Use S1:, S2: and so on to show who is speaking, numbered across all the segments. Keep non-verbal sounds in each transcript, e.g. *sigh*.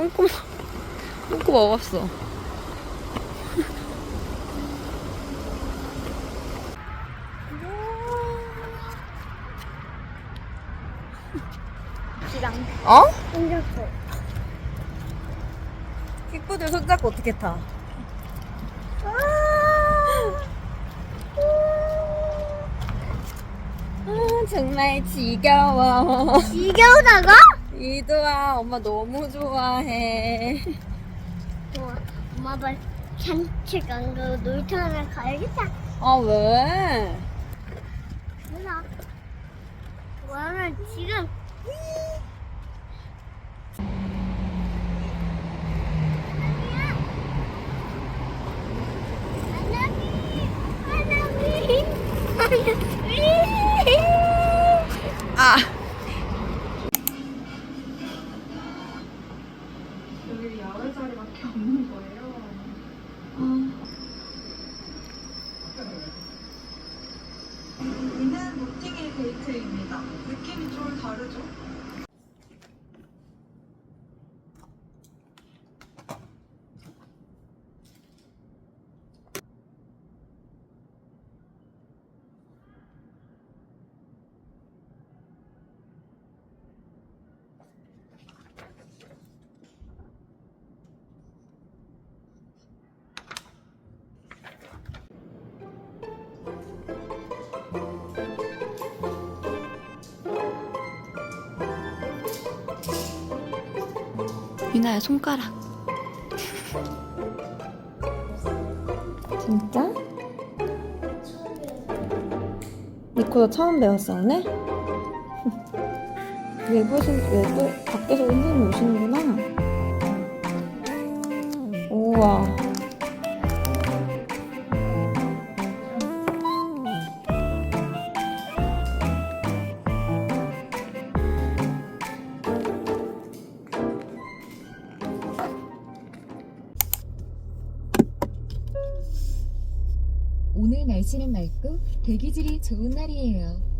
S1: 똥꼬 똥꼬 먹었어. 어?
S2: 생겼어.
S1: 킥보드 손잡고 어떻게 타? 아, 정말 지겨워.
S2: 지겨우다가?
S1: 이두아, 엄마 너무 좋아해.
S2: 좋아. 엄마 빨리 산책 안 가고 놀이터나 가야겠다.
S1: 아, 왜?
S2: 누나. 와는 지금
S3: 자리밖에 없는 거예요. 여기는 노팅힐 데이트입니다. 느낌이 좀 다르죠?
S1: 유나야, 손가락. 진짜? 니코도 처음 오늘? *laughs* 외부에서, 외부, 밖에서 선생님이 오시는구나. 우와.
S4: 날씨는 맑고 대기질이 좋은 날이에요.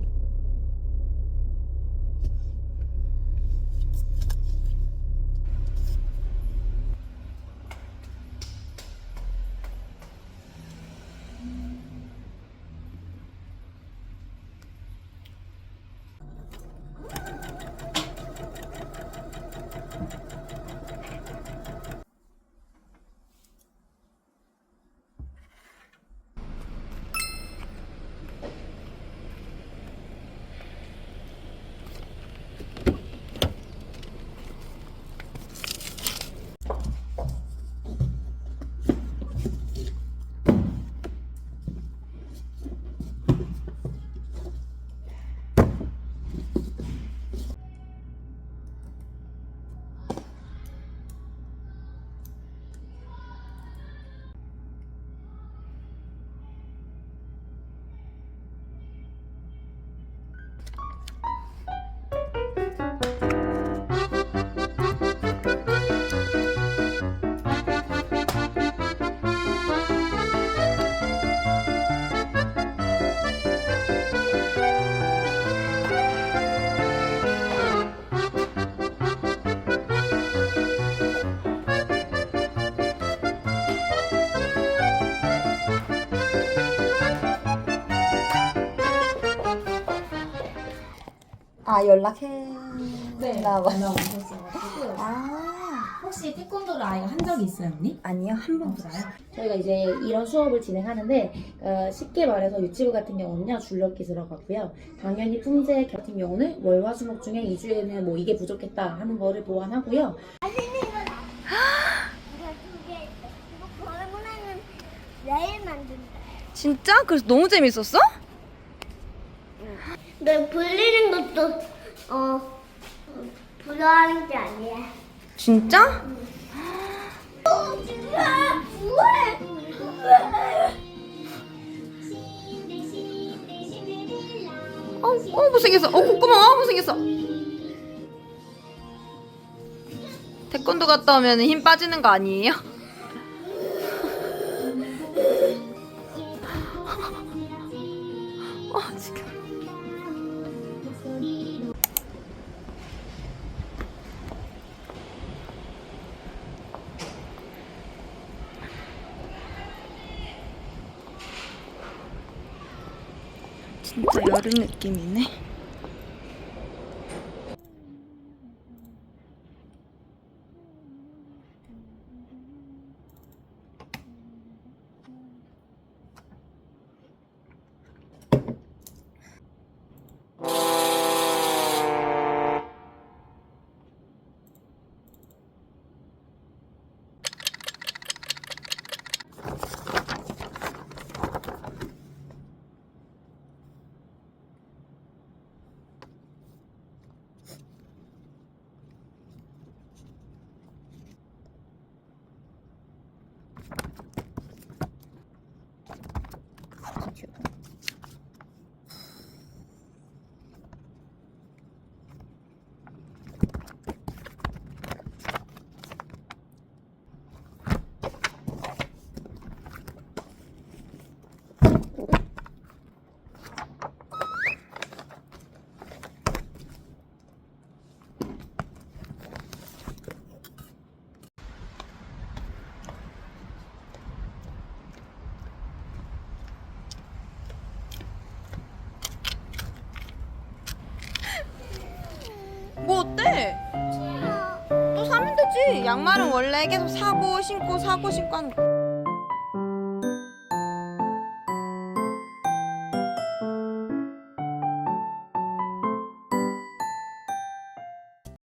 S1: 아, 연락해.
S5: 네,
S1: 나 봐.
S5: 전화 오셨어가지고
S1: 아,
S5: 혹시 태권도를 아예 한 적이 있어요, 언니?
S1: 아니요, 한 번.
S5: 없어요? 저희가 이제 이런 수업을 진행하는데 어, 쉽게 말해서 유치부 같은 경우는요 줄넘기 들어가고요 당연히 품새 같은 경우는 월화수목 중에 2주에는 뭐 이게 부족했다 하는 거를 보완하고요
S2: 내일 만든다.
S1: 진짜? 그래서 너무 재밌었어?
S2: 너 불리는 것도 어 불어하는 게 아니야.
S1: 진짜?
S2: 어?
S1: 어, 어, 못생겼어. 어, 콧구멍, 어, 못생겼어. 태권도 갔다 오면 힘 빠지는 거 아니에요? *laughs* 어, 지금. 진짜 여름 느낌이네. 뭐 어때? 또 사면 되지. 양말은 원래 계속 사고 신고 사고 신고 하는 거.